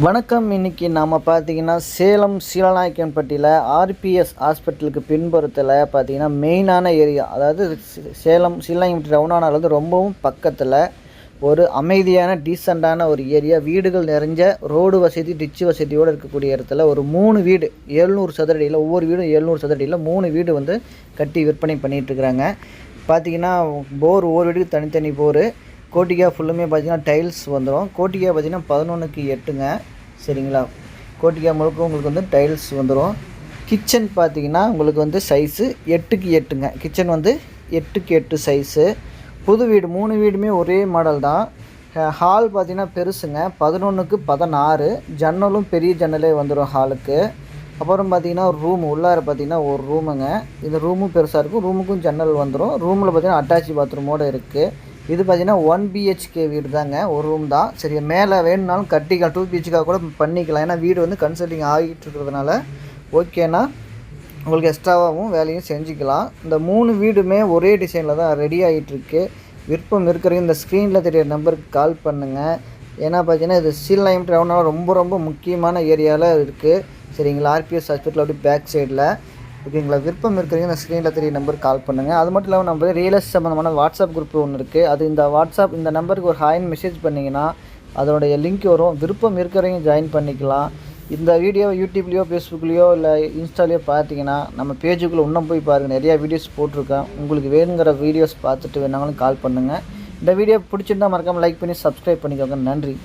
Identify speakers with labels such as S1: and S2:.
S1: வணக்கம். இன்னைக்கு நாம் பார்த்தீங்கன்னா சேலம் சீலநாயக்கன்பட்டியில் ஆர்பிஎஸ் ஹாஸ்பிட்டலுக்கு பின்புறத்தில் பார்த்தீங்கன்னா மெயினான ஏரியா அதாவது சேலம் சீலநாயக்கன்பட்டி ரவுண்டானாலேருந்து ரொம்பவும் பக்கத்தில் ஒரு அமைதியான டீசெண்டான ஒரு ஏரியா. வீடுகள் நிறைஞ்ச ரோடு வசதி டிச்சு வசதியோடு இருக்கக்கூடிய இடத்துல ஒரு மூணு வீடு எழுநூறு சதுரடியில் ஒவ்வொரு வீடும் எழுநூறு சதுரடியில் மூணு வீடு வந்து கட்டி விற்பனை பண்ணிகிட்ருக்குறாங்க இருக்கிறாங்க. பார்த்தீங்கன்னா போர் ஒவ்வொரு வீடுக்கு தனித்தனி போர். கோட்டிகா ஃபுல்லுமே பார்த்தீங்கன்னா டைல்ஸ் வந்துடும் கோட்டிகா பார்த்தீங்கன்னா பதினொன்றுக்கு எட்டுங்க. சரிங்களா? கோட்டிகா முழுக்க உங்களுக்கு வந்து டைல்ஸ் வந்துடும் கிச்சன் பார்த்தீங்கன்னா உங்களுக்கு வந்து சைஸு எட்டுக்கு எட்டுங்க. கிச்சன் வந்து எட்டுக்கு எட்டு சைஸு புது வீடு மூணு வீடுமே ஒரே மாடல் தான். ஹால் பார்த்திங்கன்னா பெருசுங்க. பதினொன்றுக்கு பதினாறு. ஜன்னலும் பெரிய ஜன்னலே வந்துடும் ஹாலுக்கு அப்புறம் பார்த்திங்கன்னா ஒரு ரூம் உள்ளார பார்த்தீங்கன்னா ஒரு ரூமுங்க இந்த ரூமும் பெருசாக இருக்கும். ரூமுக்கும் ஜன்னல் வந்துடும் ரூமில் பார்த்தீங்கன்னா அட்டாச் பாத்ரூமோடு இருக்குது இது பார்த்தீங்கன்னா ஒன் பிஹெச்கே வீடு தாங்க ஒரு ரூம் தான். சரி மேலே வேணும்னாலும் கட்டிக்கலாம் டூ பிஹெச்காக கூட பண்ணிக்கலாம். ஏன்னா வீடு வந்து கன்சல்டிங் ஆகிட்டு இருக்கிறதுனால ஓகேனா உங்களுக்கு எக்ஸ்ட்ராவாகவும் வேலையும் செஞ்சுக்கலாம். இந்த மூணு வீடுமே ஒரே டிசைனில் தான் ரெடி ஆகிட்டுருக்கு விருப்பம் இருக்கிறவங்க இந்த ஸ்க்ரீனில் தெரிய நம்பருக்கு கால் பண்ணுங்கள் ஏன்னா பார்த்தீங்கன்னா இது சீல் லைம் டவுனால் ரொம்ப ரொம்ப முக்கியமான ஏரியாவில் இருக்குது சரிங்களா ஆர்பிஎஸ் ஹாஸ்பிட்டல் அப்படி பேக் சைடில் ஓகேங்களா? விருப்பம் இருக்கிறவங்க இந்த ஸ்க்ரீனில் தெரிய நம்பருக்கு கால் பண்ணுங்கள் அது மட்டும் இல்லாமல் நம்ம ரியல் எஸ்டேட் சம்மந்தமான வாட்ஸ்அப் குரூப் ஒன்று இருக்குது அது இந்த வாட்ஸ்அப் இந்த நம்பருக்கு ஒரு ஹாயின் மெசேஜ் பண்ணிங்கன்னா அதோடைய லிங்க் வரும். விருப்பம் இருக்கிறவங்க ஜாயின் பண்ணிக்கலாம். இந்த வீடியோ யூடியூப்லேயோ ஃபேஸ்புக்லேயோ இல்லை இன்ஸ்டாலேயோ பார்த்தீங்கன்னா நம்ம பேஜுக்குள்ளே இன்னும் போய் பாருங்கள் நிறையா வீடியோஸ் போட்டிருக்கேன். உங்களுக்கு வேணுங்கிற வீடியோஸ் பார்த்துட்டு வேணாலும் கால் பண்ணுங்கள் இந்த வீடியோ பிடிச்சிருந்தா மறக்காமல் லைக் பண்ணி சப்ஸ்கிரைப் பண்ணிக்கோங்க. நன்றி.